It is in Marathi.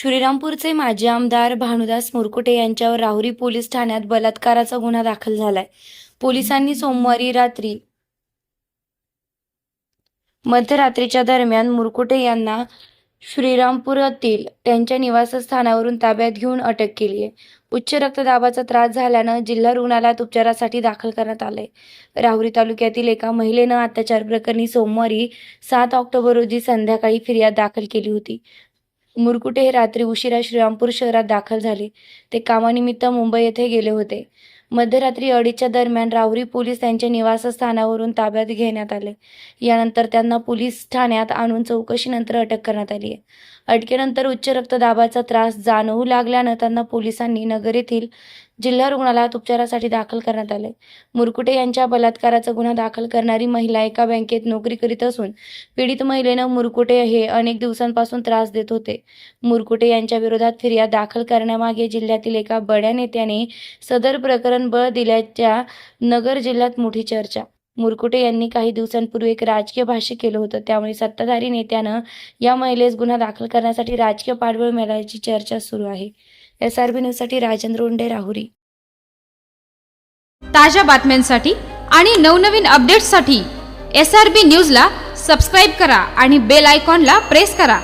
श्रीरामपूरचे माजी आमदार भानुदास मुरकुटे यांच्यावर राहुरी पोलीस ठाण्यात बलात्काराचा गुन्हा दाखल झालाय. पोलिसांनी सोमवारी रात्री मध्यरात्रीच्या दरम्यान मुरकुटे यांना श्रीरामपुरातील त्यांच्या निवासस्थानावरून ताब्यात घेऊन अटक केली आहे. उच्च रक्तदाबाचा त्रास झाल्यानं जिल्हा रुग्णालयात उपचारासाठी दाखल करण्यात आलंय. राहुरी तालुक्यातील एका महिलेनं अत्याचार प्रकरणी सोमवारी सात ऑक्टोबर रोजी संध्याकाळी फिर्याद दाखल केली होती. मुरकुटे हे रात्री उशिरा श्रीरामपूर शहरात दाखल झाले. ते कामानिमित्त मुंबई येथे गेले होते. मध्यरात्री अडीचच्या दरम्यान राहुरी पोलीस त्यांच्या निवासस्थानावरून ताब्यात घेण्यात आले. यानंतर त्यांना पोलीस ठाण्यात आणून चौकशीनंतर अटक करण्यात आली आहे. अटकेनंतर उच्च रक्तदाबाचा त्रास जाणवू लागल्यानं त्यांना पोलिसांनी नगर येथील जिल्हा रुग्णालयात उपचारासाठी दाखल करण्यात आले. मुरकुटे यांच्या बलात्काराचा गुन्हा दाखल करणारी महिला एका बँकेत नोकरी करीत असून पीडित महिलेनं मुरकुटे हे अनेक दिवसांपासून त्रास देत होते. मुरकुटे यांच्या विरोधात फिर्याद दाखल करण्यामागे जिल्ह्यातील एका बड्या नेत्याने सदर प्रकरण बळ दिल्याच्या नगर जिल्ह्यात मोठी चर्चा मुरकुटे यांनी काही दिवसांपूर्वी एक राजकीय भाष्य केलं होतं. त्यामुळे सत्ताधारी नेत्यानं या महिलेस गुन्हा दाखल करण्यासाठी राजकीय पाठबळ मिळाल्याची चर्चा सुरू आहे. एस आर बी न्यूजसाठी राजेंद्र उंडे राहुरी. ताज्या बातम्यांसाठी आणि नवनवीन अपडेट्ससाठी एस आर बी न्यूजला सबस्क्राईब करा आणि बेल आयकॉनला प्रेस करा.